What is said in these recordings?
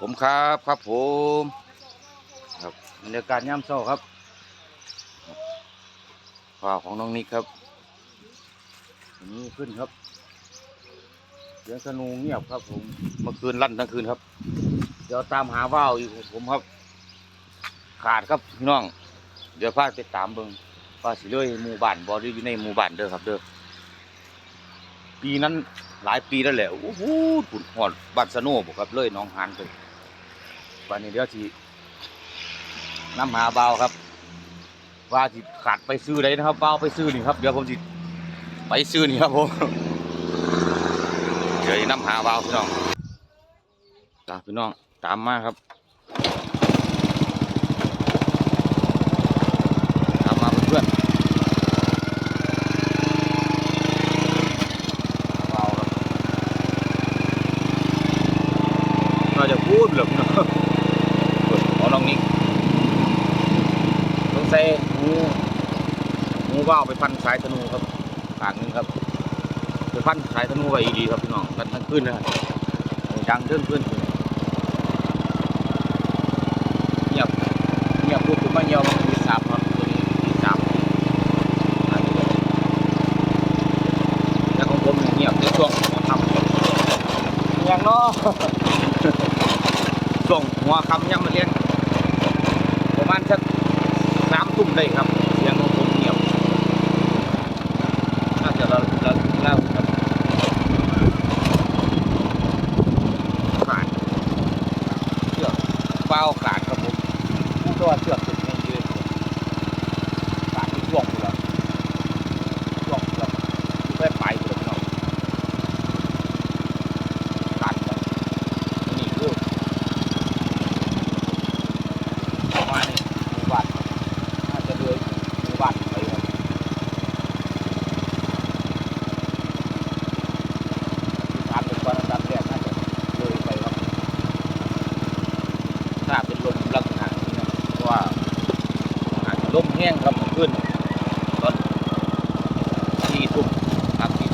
ผมครับครับผมครับบรรยากาศย่ำเช้าครับฝ่าของน้องนิกครับอันนี้ขึ้นครับเสียงสนูเงียบครับผมเมื่อคืนลั่นทั้งคืนครับ เดี๋ยวตามหาว่าวอีกผมครับ ขาดครับพี่น้อง เดี๋ยวพาไปตามเบิงว่าสิเลยหมู่บ้านบอดี้อยู่ในหมู่บ้านเด้อครับเด้อปีนั้นหลายปีแล้วแหละโอ้โหปุ่นหอดบ้านสนุบอกครับเลยน้องหานไป วันนี้เดี๋ยวสิน้ำหาเบาครับ ว่าสิขาดไปซื้อได้นะครับเบาไปซื้อนี่ครับเดี๋ยวผมสิไปซื้อนี่ครับผมเดี๋ยวน้ำหาเบาพี่น้องตาพี่น้องตามมาครับ ตามมาเพื่อนๆเบาครับน่าจะพูดเหลือเนาะเอาน้องนิกต้อง ใส่งูงูว่าวไปพันสายธนูครับขางนึงครับไปพันสายธนูไว้ดีครับพี่น้องกันทั้งคืนนะครับดังเรื่องขึ้นเงียบเงียบพูดถึงมาเงียบมันมีสามครับตัวนี้มีสามแล้วของผมเนี่ยเงียบในช่วงหัวค่ำอย่างเนาะช่งหัวคำยังมาเรียนประมาณสักสามทุ่ม ได้ครับเสียงของผมเงียบน่าจะเราเราเล่าครับขาดเชือกเป้าขาดครับผมผู้ตัวาเชือกเป็นไงยืนขาดที่ช่วงอยู่แล้วช่วงแล้ว แค่ไปเลยเนาะตัดเลยนี่คือประมาณนี้หมู่บ้านน่าจะเลยหมู่บ้านไปครับที่ทำเป็นวันอันดับแรกน่าจะเลยไปครับถ้าเป็นลมลักษณะนี้นะเพราะว่าอาจจะ ลมแห้งครับขึ้นตอนที่ทุ่มครับพี่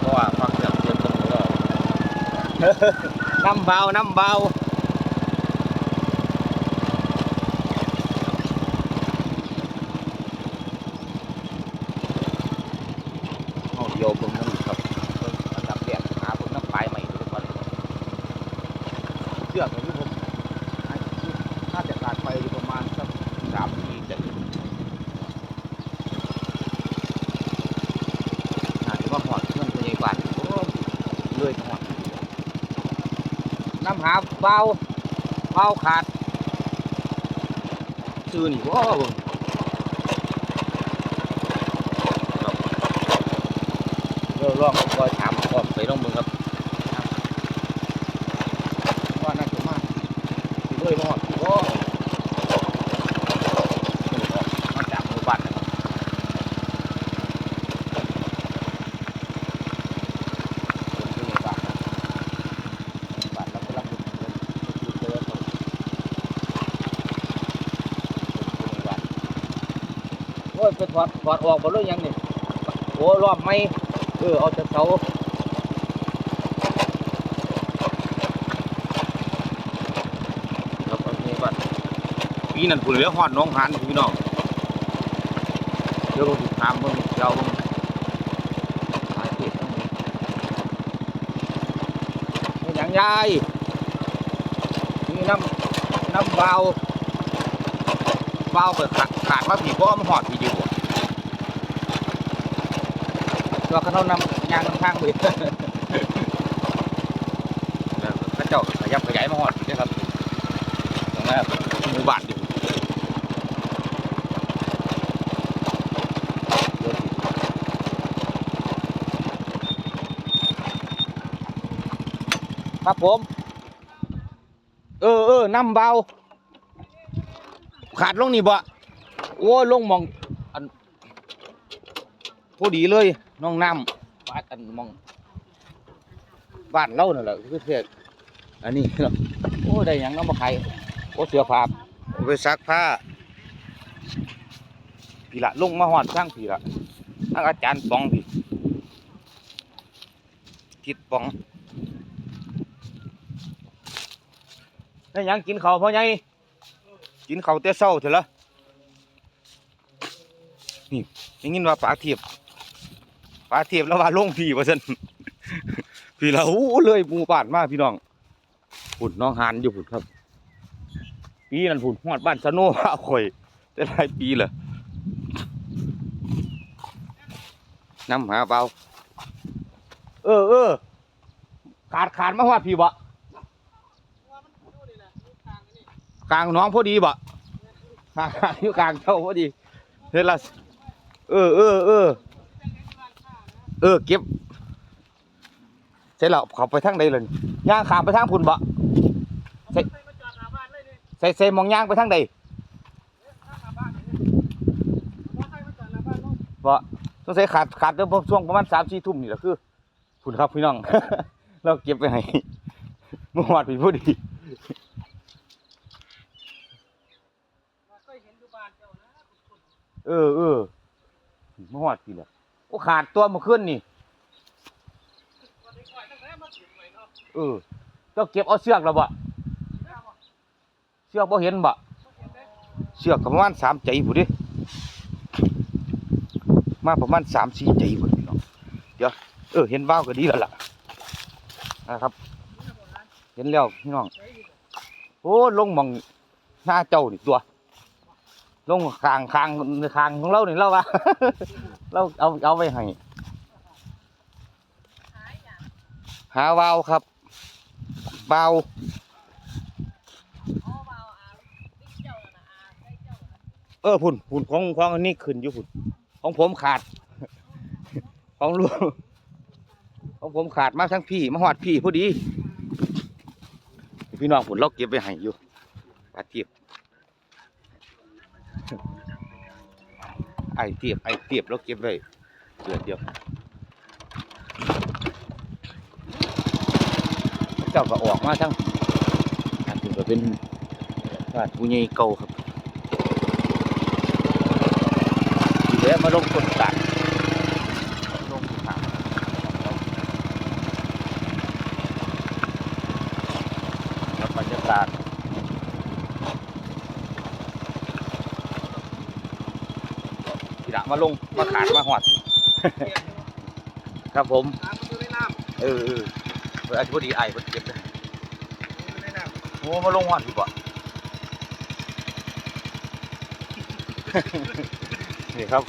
เพราะว่าฟังเสียงเสียงคนก็น้ำเบาน้ำเบาเอาโยมเบิ่งน้ำครับเบิ่งอันดับแรกหาเบิ่งน้ำปลายใหม่ทุกคนเชือกของที่ผมน่าจะขาดไปอยู่ประมาณสักสามทีจะ อาจจะว่าหอดเพื่อนพยาบาลโอ้เลยหอด น้ำหาเบาเบาขาดซื้อนี่ว้าวเดี๋ยวลองคอยถามคอมไปลองมึงครับว่าน่าจะมากเลยมอดโอ้มาจากหมู่บ้านนะครับ ผมก็ยังบาทนะบาทเราก็รับเงินเดือนคือเจอเขาผมก็ยังบาทโอ้ยไปถอดถอดออกหมดเลยยังนี่โอ้รอบไม่เออเอาแต่เสาแล้วก็มีบัตรปีนั้นผู้เหลือหอดหน้องหันพี่น้องเดี๋ยวผมสิถามเบิ่งเจ้าเบิ่งสาเหตุทั้งหมดเป็นอย่างยายนี่น้ำน้ำเบา เบาเปิดขาดขาดมาผีก็มาหอดผีอยู่ตัวเขาเอานำยางข้างๆไปแล้วพระเจ้าขยับขยายมาหอดผีด้วยครับตรงนั้นหมู่บ้านอยู่ครับผม เออเออน้ำเบา ขาดลงนี่บ่โอ้ยลงหมองอันพอดีเลยน้องน้ำบ้านอันหมองบ้านเล่านั่นแหละคือเทศอันนี้เนาะโอ้ได้หยังน้ำมาไข่โอ้เสือผ้าเอาไปซักผ้าพี่ละลงมาหอดช่างพี่ละทั้งอาจารย์ปองพี่ทิดปองได้หยังกินข้าวพ่อใหญ่ กินข้าวแต่เช้าเถอะละนี่ได้ยินว่าปลาเทียบปลาเทียบแล้วว่าลงพี่ว่าซั่นพี่ละอู้เลยหมู่บ้านมากพี่น้องพุ่นน้องหานอยู่พุ่นครับ ปีนั้นพุ่นฮอดบ้านสะโนว่าข่อยได้หลายปีและนำหาเบาเออเออขาดขาดมาฮอดพี่บ่กลางน้องพอดีบ่ ลางอยู่กลางเจ้าพอดีเฮ็ดละเออเออเออเออเก็บเสร็จแล้วเขาไปทางใดเลยย่างขามไปทางพุ่นบ่ใส่ใส่ใส่มองย่างไปทางใดบ่ต้องใส่ขาดขาดเดี๋ยวช่วงประมาณสามสี่ทุ่มนี่แหละคือพุ่นครับพี่น้องเราเก็บไปให้เมื่อวานพี่พอดี เออเออมาหอดพี่ละโอ้ขาดตัวเมาขึ้นนี่ เออเจ้าเก็บเอาเสือกแล้วบ่เสือกบ่เห็นบ่เสือกก็ประมาณสามใจผู้ดิมาประมาณสามสี่ใจผู้พี่น้องเดี๋ยวเออเห็นว่าวก็ดีแล้วล่ะนะครับ เห็นแล้วพี่น้องโอ้ลงมองหน้าเจ้านี่ตัว ลงคางคางคางของเรานี่เราว่าเราเอาเอาไปให้หาวาวครับวาเออพุ่นพุ่นของของอันนี้ขึ้นอยู่พุ่นของผมขาด ของลูกของผมขาดมากทั้งพี่มาหอดพี่พอดี พี่น้องพุ่นเราเก็บไปให้อยู่ปลาเทียบ ไอเทียบไอเทียบแล้วเก็บไว้เดือดเดียวเจ้าก็ออกมาทั้งอันนี้ก็เป็นบ้านผู้ใหญ่เก่าครับทีเหลือมาลงคนตัดลงทางแล้วบรรยากาศ ทีละมาลงมาขาดมาหอด ครับผมน้ำมันอยู่ในน้เออเออเพื่ออาจจะพอดีไอ้เพิ่นเก็บเลยำอยู่ในน้โอ้มาลงหอดดีกว่านี่ครับ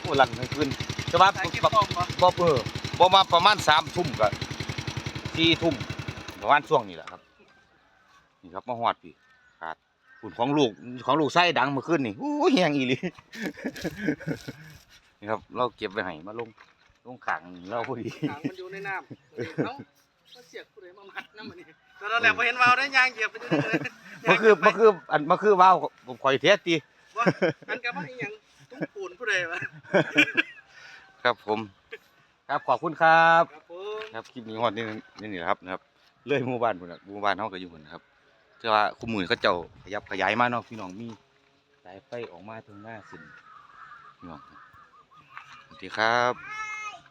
โอ้ลันทั้งคืนจะมาำแต่เก็บบ่กล้องบ่บ่เออบ่มาประมาณสามทุ่มกับสี่ทุ่มประมาณช่วงนี้แหละครับนี่ครับมาหอดพี่ ขาดฝุ่นของลูกของลูกไส้ดังเมื่อคืนนี่โอ้ยแหงอีหลีนี่ครับ เราเก็บไว้ให้มาลงลงขังเราพอดีถังมันอยู่ในน้ำเอ้ามาเสียกผู้ใดมามัดน้ำมันนี่ตอนนั้นแหละพอเห็นวาวได้ยางเหยียบไปอยู่นี่เลยมันคือมันคืออันมันคือว่าวผมคอยเทสตีว่าอันกับว่าอีหยังตุ้งปูนผู้ใดวะครับผม ครับขอบคุณครับ ครับผมครับคลิปนี้ฮอดนี่นี่นี่แหละครับนะครับเลื่อยหมู่บ้านพุ่นน่ะหมู่บ้านเฮาก็อยู่พุ่นนะครับ แต่ว่าคุมมือก็เจ้าขยับขยายมาเนาะพี่น้องมีสายไฟออกมาทางหน้าสินพี่น้องสวัสดีครับ